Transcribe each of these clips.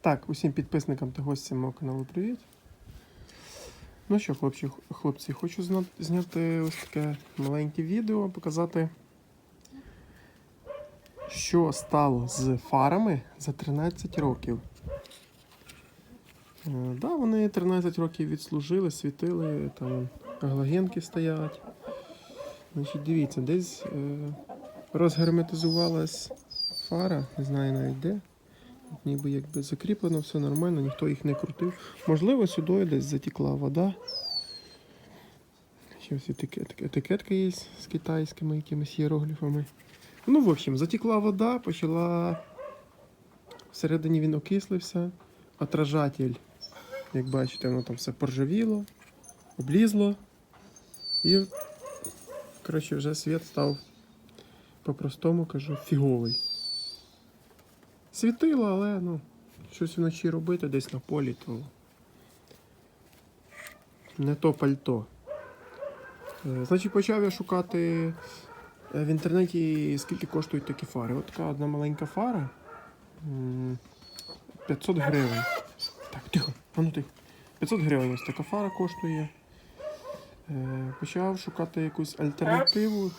Так, усім підписникам та гостям мого каналу привіт. Ну що, хлопці, хлопці, хочу зняти ось таке маленьке відео, показати, що стало з фарами за 13 років. Е, да, вони 13 років відслужили, світили, там галогенки стоять. Значить, дивіться, десь е, розгерметизувалась фара, не знаю навіть де. Ніби якби закріплено, все нормально, ніхто їх не крутив. Можливо, сюди десь затекла вода. Ще ось етикетка, є з китайськими якимись іерогліфами. Ну, в общем, затекла вода, почала. Всередині він окислився. Отражатель, як бачите, воно там все поржавіло, облізло. І, коротше, вже світ став по-простому кажу, фіговий. Світило, але ну, щось вночі робити десь на полі, то не то пальто. Е, Значить, почав я шукати е, в інтернеті, скільки коштують такі фари. От така одна маленька фара. 500 гривень. Так, тихо, а ну тихо. 500 гривень ось така фара коштує. Е, Почав шукати якусь альтернативу.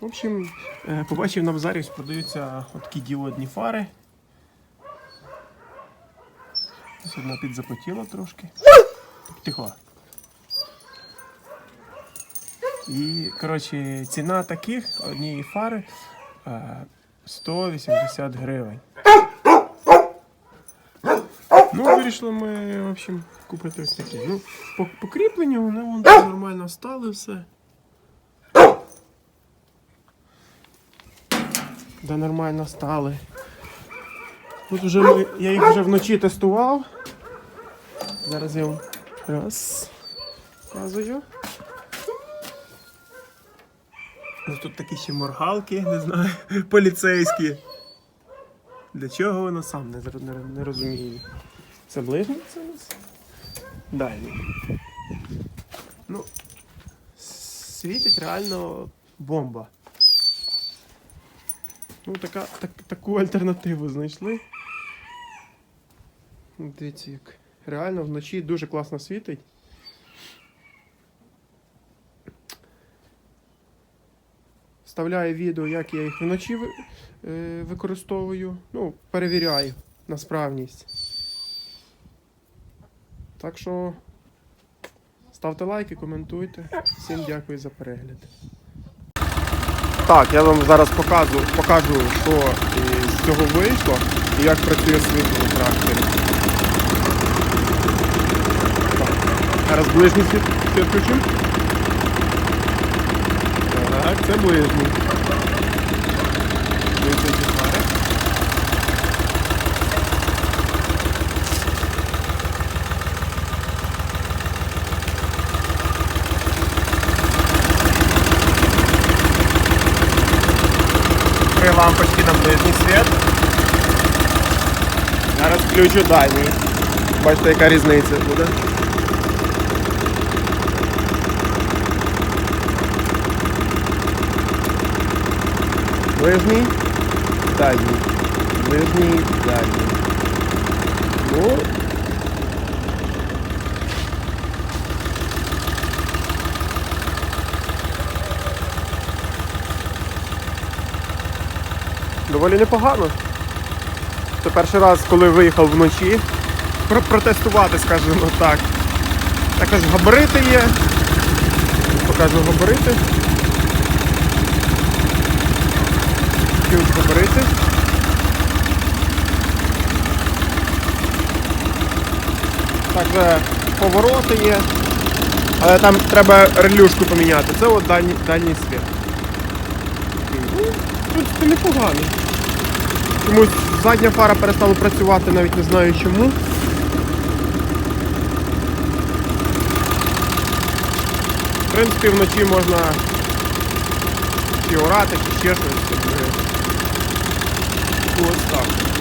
В общем, е, побачив на базарі, продаються такі діодні фари. Ось одна підзапотіла трошки. Так, тихо. І, коротше, ціна таких однієї фари е, 180 гривень. Ну, вирішили ми, в общем, купити ось такі. Ну, по, по вони вон нормально стали все. Да нормально стали. Тут вже ми, я їх вже вночі тестував. Зараз я вам раз показую. Тут такі ще моргалки, не знаю, поліцейські. Для чого воно сам не, не, не розумію. Це ближній це у нас? Дальній. Ну, світить реально бомба. Ну, така, так, таку альтернативу знайшли. Ну, Дивіться, як реально вночі дуже класно світить. Вставляю відео, як я їх вночі е, використовую. Ну, перевіряю на справність. Так що ставте лайки, коментуйте. Всім дякую за перегляд. Так, я вам зараз покажу, покажу що з цього вийшло і як працює світло у тракторі. Зараз ближній світ світ. Так, це ближній. Три лампочки на ближній світ. Зараз включу дальній. Бачите, яка різниця буде. Ближній, дальній. Ближній, дальній. Ну. Доволі непогано. Це перший раз, коли виїхав вночі. Протестувати, скажімо так. Також габарити є. Покажу габарити. Ось габарити. Також повороти є. Але там треба релюшку поміняти. Це от дальній, світ. Ну, в непогано. Чомусь задня фара перестала працювати, навіть не знаю чому. В принципі, вночі можна чи орати, чи ще щось. Ось так.